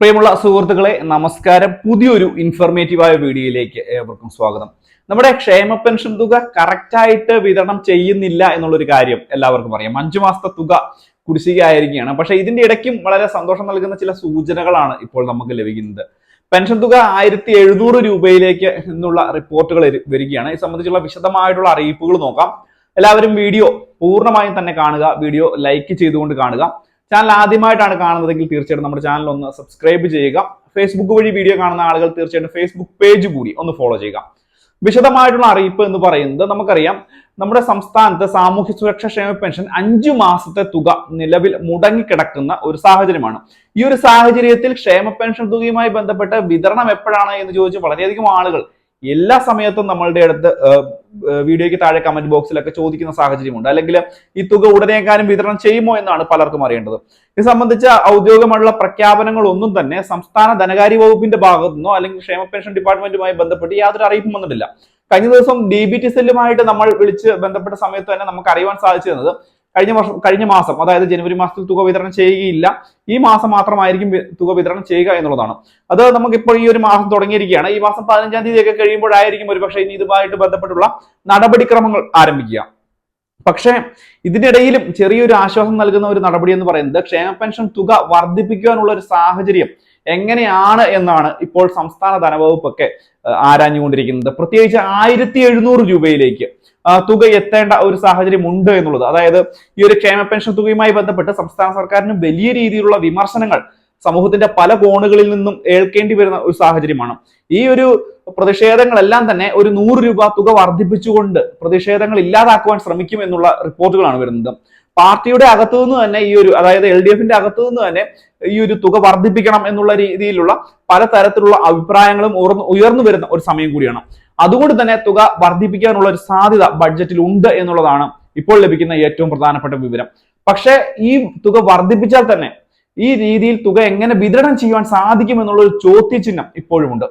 പ്രിയമുള്ള സുഹൃത്തുക്കളെ നമസ്കാരം. പുതിയൊരു ഇൻഫർമേറ്റീവായ വീഡിയോയിലേക്ക് ഏവർക്കും സ്വാഗതം. നമ്മുടെ ക്ഷേമ പെൻഷൻ തുക കറക്റ്റായിട്ട് വിതരണം ചെയ്യുന്നില്ല എന്നുള്ളൊരു കാര്യം എല്ലാവർക്കും അറിയാം. അഞ്ചു മാസത്തെ തുക കുടിശ്ശികയായിരിക്കുകയാണ്. പക്ഷേ ഇതിന്റെ ഇടയ്ക്കും വളരെ സന്തോഷം നൽകുന്ന ചില സൂചനകളാണ് ഇപ്പോൾ നമുക്ക് ലഭിക്കുന്നത്. പെൻഷൻ തുക ആയിരത്തി എഴുന്നൂറ് രൂപയിലേക്ക് എന്നുള്ള റിപ്പോർട്ടുകൾ വരികയാണ്. ഇത് സംബന്ധിച്ചുള്ള വിശദമായിട്ടുള്ള അറിയിപ്പുകൾ നോക്കാം. എല്ലാവരും വീഡിയോ പൂർണമായും തന്നെ കാണുക. വീഡിയോ ലൈക്ക് ചെയ്തുകൊണ്ട് കാണുക. ചാനൽ ആദ്യമായിട്ടാണ് കാണുന്നതെങ്കിൽ തീർച്ചയായിട്ടും നമ്മുടെ ചാനൽ ഒന്ന് സബ്സ്ക്രൈബ് ചെയ്യുക. ഫേസ്ബുക്ക് വഴി വീഡിയോ കാണുന്ന ആളുകൾ തീർച്ചയായിട്ടും ഫേസ്ബുക്ക് പേജ് കൂടി ഒന്ന് ഫോളോ ചെയ്യുക. വിശദമായിട്ടുള്ള അറിയിപ്പ് എന്ന് പറയുന്നത് നമുക്കറിയാം നമ്മുടെ സംസ്ഥാനത്ത് സാമൂഹ്യ സുരക്ഷാ ക്ഷേമ പെൻഷൻ അഞ്ചു മാസത്തെ തുക നിലവിൽ മുടങ്ങിക്കിടക്കുന്ന ഒരു സാഹചര്യമാണ്. ഈ ഒരു സാഹചര്യത്തിൽ ക്ഷേമ പെൻഷൻ തുകയുമായി ബന്ധപ്പെട്ട് വിതരണം എപ്പോഴാണ് എന്ന് ചോദിച്ച് വളരെയധികം ആളുകൾ എല്ലാ സമയത്തും നമ്മളുടെ അടുത്ത് വീഡിയോയ്ക്ക് താഴെ കമന്റ് ബോക്സിലൊക്കെ ചോദിക്കുന്ന സാഹചര്യമുണ്ട്. അല്ലെങ്കിൽ ഈ തുക ഉടനെക്കാനും വിതരണം ചെയ്യുമോ എന്നാണ് പലർക്കും അറിയേണ്ടത്. ഇത് സംബന്ധിച്ച ഔദ്യോഗികമായുള്ള പ്രഖ്യാപനങ്ങൾ ഒന്നും തന്നെ സംസ്ഥാന ധനകാര്യ വകുപ്പിന്റെ ഭാഗത്തു നിന്നോ അല്ലെങ്കിൽ ക്ഷേമ പെൻഷൻ ഡിപ്പാർട്ട്മെന്റുമായി ബന്ധപ്പെട്ട് യാതൊരു അറിയിപ്പും വന്നിട്ടില്ല. കഴിഞ്ഞ ദിവസം ഡി ബി ടി സെല്ലുമായിട്ട് നമ്മൾ വിളിച്ച് ബന്ധപ്പെട്ട സമയത്ത് തന്നെ നമുക്ക് അറിയുവാൻ സാധിച്ചിരുന്നത് കഴിഞ്ഞ വർഷം കഴിഞ്ഞ മാസം അതായത് ജനുവരി മാസത്തിൽ തുക വിതരണം ചെയ്യുകയില്ല. ഈ മാസം മാത്രമായിരിക്കും തുക വിതരണം ചെയ്യുക എന്നുള്ളതാണ്. അത് നമുക്കിപ്പോൾ ഈ ഒരു മാസം തുടങ്ങിയിരിക്കുകയാണ്. ഈ മാസം പതിനഞ്ചാം തീയതി ഒക്കെ കഴിയുമ്പോഴായിരിക്കും ഒരുപക്ഷെ ഇനി ഇതുമായിട്ട് ബന്ധപ്പെട്ടുള്ള നടപടിക്രമങ്ങൾ ആരംഭിക്കുക. പക്ഷേ ഇതിനിടയിലും ചെറിയൊരു ആശ്വാസം നൽകുന്ന ഒരു നടപടി എന്ന് പറയുന്നത് ക്ഷേമ പെൻഷൻ തുക വർദ്ധിപ്പിക്കുവാനുള്ള ഒരു സാഹചര്യം എങ്ങനെയാണ് എന്നാണ് ഇപ്പോൾ സംസ്ഥാന ധനവകുപ്പൊക്കെ ആരാഞ്ഞുകൊണ്ടിരിക്കുന്നത്. പ്രത്യേകിച്ച് ആയിരത്തി എഴുന്നൂറ് രൂപയിലേക്ക് തുക എത്തേണ്ട ഒരു സാഹചര്യം ഉണ്ട് എന്നുള്ളത്. അതായത് ഈ ഒരു ക്ഷേമ പെൻഷൻ തുകയുമായി ബന്ധപ്പെട്ട് സംസ്ഥാന സർക്കാരിന് വലിയ രീതിയിലുള്ള വിമർശനങ്ങൾ സമൂഹത്തിന്റെ പല കോണുകളിൽ നിന്നും ഏൽക്കേണ്ടി വരുന്ന ഒരു സാഹചര്യമാണ്. ഈ ഒരു പ്രതിഷേധങ്ങളെല്ലാം തന്നെ ഒരു നൂറ് രൂപ തുക വർദ്ധിപ്പിച്ചുകൊണ്ട് പ്രതിഷേധങ്ങൾ ഇല്ലാതാക്കുവാൻ ശ്രമിക്കും എന്നുള്ള റിപ്പോർട്ടുകളാണ് വരുന്നത്. പാർട്ടിയുടെ അകത്തു നിന്ന് തന്നെ ഈ ഒരു അതായത് എൽ ഡി എഫിന്റെ അകത്തു നിന്ന് തന്നെ ഈ ഒരു തുക വർദ്ധിപ്പിക്കണം എന്നുള്ള രീതിയിലുള്ള പലതരത്തിലുള്ള അഭിപ്രായങ്ങളും ഉയർന്നു ഉയർന്നു വരുന്ന ഒരു സമയം കൂടിയാണ്. അതുകൊണ്ട് തന്നെ തുക വർദ്ധിപ്പിക്കാനുള്ള ഒരു സാധ്യത ബഡ്ജറ്റിൽ ഉണ്ട് എന്നുള്ളതാണ് ഇപ്പോൾ ലഭിക്കുന്ന ഏറ്റവും പ്രധാനപ്പെട്ട വിവരം. പക്ഷേ ഈ തുക വർദ്ധിപ്പിച്ചാൽ തന്നെ ഈ രീതിയിൽ തുക എങ്ങനെ വിതരണം ചെയ്യുവാൻ സാധിക്കും എന്നുള്ള ഒരു ചോദ്യചിഹ്നം ഇപ്പോഴുമുണ്ട്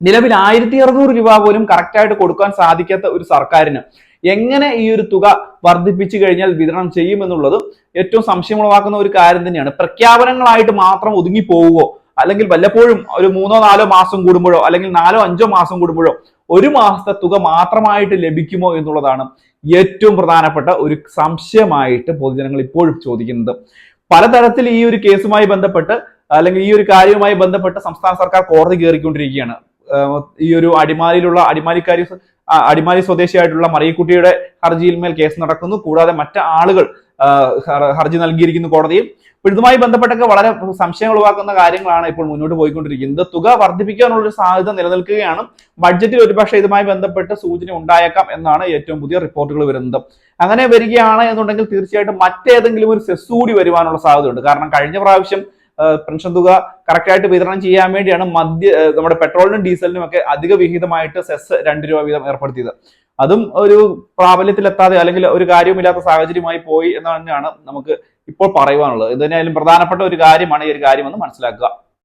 നിലവിൽ ആയിരത്തി അറുന്നൂറ് രൂപ പോലും കറക്റ്റായിട്ട് കൊടുക്കാൻ സാധിക്കാത്ത ഒരു സർക്കാരിന് എങ്ങനെ ഈ ഒരു തുക വർദ്ധിപ്പിച്ചു കഴിഞ്ഞാൽ വിതരണം ചെയ്യുമെന്നുള്ളതും ഏറ്റവും സംശയമുളവാക്കുന്ന ഒരു കാര്യം തന്നെയാണ്. പ്രഖ്യാപനങ്ങളായിട്ട് മാത്രം ഒതുങ്ങി പോവുകയോ അല്ലെങ്കിൽ വല്ലപ്പോഴും ഒരു മൂന്നോ നാലോ മാസം കൂടുമ്പോഴോ അല്ലെങ്കിൽ നാലോ അഞ്ചോ മാസം കൂടുമ്പോഴോ ഒരു മാസത്തെ തുക മാത്രമായിട്ട് ലഭിക്കുമോ എന്നുള്ളതാണ് ഏറ്റവും പ്രധാനപ്പെട്ട ഒരു സംശയമായിട്ട് പൊതുജനങ്ങൾ ഇപ്പോഴും ചോദിക്കുന്നത്. പലതരത്തിൽ ഈ ഒരു കേസുമായി ബന്ധപ്പെട്ട് അല്ലെങ്കിൽ ഈ ഒരു കാര്യവുമായി ബന്ധപ്പെട്ട് സംസ്ഥാന സർക്കാർ കോടതി കയറിക്കൊണ്ടിരിക്കുകയാണ്. ഈ ഒരു അടിമാലിയിലുള്ള അടിമാലിക്കാരി അടിമാലി സ്വദേശിയായിട്ടുള്ള മറിയക്കുട്ടിയുടെ ഹർജിയിൽ മേൽ കേസ് നടക്കുന്നു. കൂടാതെ മറ്റ് ആളുകൾ ഹർജി നൽകിയിരിക്കുന്നു കോടതിയിൽ. അപ്പോൾ ഇതുമായി ബന്ധപ്പെട്ടൊക്കെ വളരെ സംശയങ്ങൾ ഉളവാക്കുന്ന കാര്യങ്ങളാണ് ഇപ്പോൾ മുന്നോട്ട് പോയിക്കൊണ്ടിരിക്കുന്നത്. തുക വർദ്ധിപ്പിക്കാനുള്ള ഒരു സാധ്യത നിലനിൽക്കുകയാണ്. ബഡ്ജറ്റിൽ ഒരുപക്ഷെ ഇതുമായി ബന്ധപ്പെട്ട് സൂചന ഉണ്ടായേക്കാം എന്നാണ് ഏറ്റവും പുതിയ റിപ്പോർട്ടുകൾ വരുന്നത്. അങ്ങനെ വരികയാണ് എന്നുണ്ടെങ്കിൽ തീർച്ചയായിട്ടും മറ്റേതെങ്കിലും ഒരു സെസ് കൂടി വരുവാനുള്ള സാധ്യതയുണ്ട്. കാരണം കഴിഞ്ഞ പ്രാവശ്യം പെൻഷൻ തുക കറക്റ്റായിട്ട് വിതരണം ചെയ്യാൻ വേണ്ടിയാണ് മദ്യ നമ്മുടെ പെട്രോളിനും ഡീസലിനും ഒക്കെ അധിക വിഹിതമായിട്ട് സെസ് രണ്ട് രൂപ വീതം ഏർപ്പെടുത്തിയത്. അതും ഒരു പ്രാബല്യത്തിൽ എത്താതെ അല്ലെങ്കിൽ ഒരു കാര്യവുമില്ലാത്ത സാഹചര്യമായി പോയി എന്ന് തന്നെയാണ് നമുക്ക് ഇപ്പോൾ പറയുവാനുള്ളത്. ഇത് തന്നെയായാലും പ്രധാനപ്പെട്ട ഒരു കാര്യമാണ് ഈ ഒരു കാര്യമെന്ന് മനസ്സിലാക്കുക.